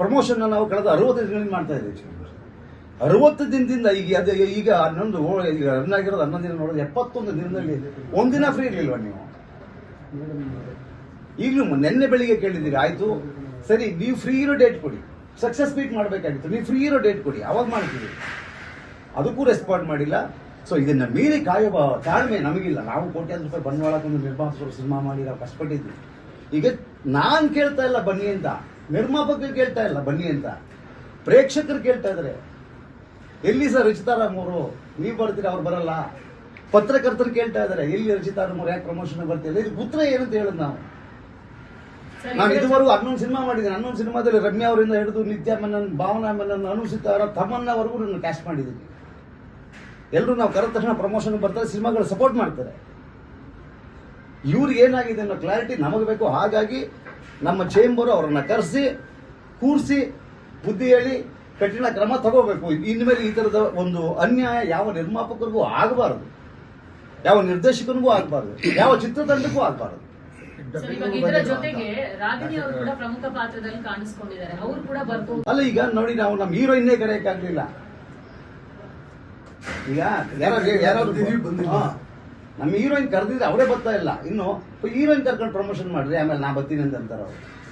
Promotion ನಾವು ಕಳೆದ ಅರವತ್ತು ದಿನಗಳಿಂದ ಮಾಡ್ತಾ ಇದ್ದೀವಿ ಅರವತ್ತು ದಿನದಿಂದ ಈಗ, ಅದೇ ಈಗ ಹನ್ನೊಂದು, ಈಗ ರನ್ ಆಗಿರೋದು ಹನ್ನೊಂದು ದಿನ ನೋಡೋದು ಎಪ್ಪತ್ತೊಂದು ದಿನದಲ್ಲಿ ಒಂದಿನ ಫ್ರೀ ಇರಲಿಲ್ವ ನೀವು? ಈಗಲೂ ನಿನ್ನೆ ಬೆಳಿಗ್ಗೆ ಕೇಳಿದ್ದೀರಿ, ಆಯಿತು. ಸರಿ, ನೀವು ಫ್ರೀ ಇರೋ ಡೇಟ್ ಕೊಡಿ. ಸಕ್ಸಸ್ ಮೀಟ್ ಮಾಡಬೇಕಾಗಿತ್ತು. ನೀವು ಫ್ರೀ ಇರೋ ಡೇಟ್ ಕೊಡಿ. ಅವಾಗ ಮಾಡ್ತೀವಿ. ಅದಕ್ಕೂ ರೆಸ್ಪಾಂಡ್ ಮಾಡಿಲ್ಲ. ಸೊ ಇದನ್ನ ಮೀರಿ ಕಾಯುವ ತಾಳ್ಮೆ ನಮಗಿಲ್ಲ. ನಾವು ಕೋಟ್ಯಾಂತರ ರೂಪಾಯಿ ಬಂಡವಾಳ ತಂದು ನಿರ್ಮಾಪಿಸೋರು ಸಿನಿಮಾ ಮಾಡಿ, ನಾವು ಕಷ್ಟಪಟ್ಟಿದ್ವಿ ಈಗ ನಾನು ಕೇಳ್ತಾ ಇಲ್ಲ ಬನ್ನಿ ಅಂತ. ನಿರ್ಮಾಪಕರು ಕೇಳ್ತಾ ಇಲ್ಲ ಬನ್ನಿ ಅಂತ. ಪ್ರೇಕ್ಷಕರು ಕೇಳ್ತಾ ಇದಾರೆ. ಎಲ್ಲಿ ಸರ್ ರಚಿತಾರಾಮ್ ಅವರು? ನೀವು ಬರ್ತೀರಾ ಅವ್ರು ಬರಲ್ಲ? ಪತ್ರಕರ್ತರು ಕೇಳ್ತಾ ಇದಾರೆ ಎಲ್ಲಿ ರಚಿತಾರಾಮ್ ಅವ್ರು ಯಾಕೆ ಪ್ರಮೋಷನ್ ಬರ್ತೀರಾ? ಇದು ಉತ್ತರ ಏನಂತ ಹೇಳೋದು ನಾವು? ನಾನು ಇದುವರೆಗೂ ಹನ್ನೊಂದು ಸಿನಿಮಾ ಮಾಡಿದ್ದೀನಿ. ಹನ್ನೊಂದು ಸಿನಿಮಾದಲ್ಲಿ ರಮ್ಯಾ ಅವರಿಂದ ಹಿಡಿದು ನಿತ್ಯ ಮೆನನ್ ಭಾವನಾ ಮೆನನ್ ಅನುಸಿತ ಅವರ ತಮ್ಮನ್ನವರೆಗೂ ನಾನು ಕ್ಯಾಶ್ ಮಾಡಿದ್ದೀನಿ. ಎಲ್ಲರೂ ನಾವು ಕರೆದ ತಕ್ಷಣ ಪ್ರಮೋಷನ್ ಬರ್ತಾರೆ ಸಿನಿಮಾಗಳು ಸಪೋರ್ಟ್ ಮಾಡ್ತಾರೆ. ಇವ್ರಿಗೆ ಏನಾಗಿದೆ ಅನ್ನೋ ಕ್ಲಾರಿಟಿ ನಮಗೆ ಬೇಕು. ಹಾಗಾಗಿ ನಮ್ಮ ಚೇಂಬರ್ ಅವರನ್ನ ಕರೆಸಿ ಕೂರಿಸಿ ಬುದ್ಧಿ ಹೇಳಿ ಕಠಿಣ ಕ್ರಮ ತಗೋಬೇಕು. ಇನ್ಮೇಲೆ ಈ ಥರದ ಒಂದು ಅನ್ಯಾಯ ಯಾವ ನಿರ್ಮಾಪಕರಿಗೂ ಆಗಬಾರದು. ಯಾವ ನಿರ್ದೇಶಕನಿಗೂ ಆಗಬಾರದು. ಯಾವ ಚಿತ್ರತಂಡಕ್ಕೂ ಆಗಬಾರದು. ಸರ್, ಇದರ ಜೊತೆಗೆ ರಾಗಿಣಿ ಅವರು ಕೂಡ ಪ್ರಮುಖ ಪಾತ್ರದಲ್ಲಿ ಕಾಣಿಸ್ಕೊಂಡಿದ್ದಾರೆ. ಅವರು ಕೂಡ ಬರ್ಬೋದು. ಅಲ್ಲ ಈಗ ನೋಡಿ ನಾವು ನಮ್ಮ ಹೀರೋಯಿನ್ನೇ ಕರೆಯಕ್ಕಾಗ್ಲಿಲ್ಲ ಈಗ ಯಾರು ಯಾರಾದ್ರು ಬಂದಿಲ್ಲ. ನಮ್ಮ ಹೀರೋಯಿನ್ ಕರೆದಿದ್ರೆ ಅವರೇ ಬರ್ತಾ ಇಲ್ಲ. ಇನ್ನು ಹೀರೋಯಿನ್ ಕರ್ಕೊಂಡು ಪ್ರಮೋಷನ್ ಮಾಡಿದ್ರೆ ಆಮೇಲೆ ನಾ ಬರ್ತೀನಿ ಅಂತ ಅಂತಾರೆ ಅವ್ರು.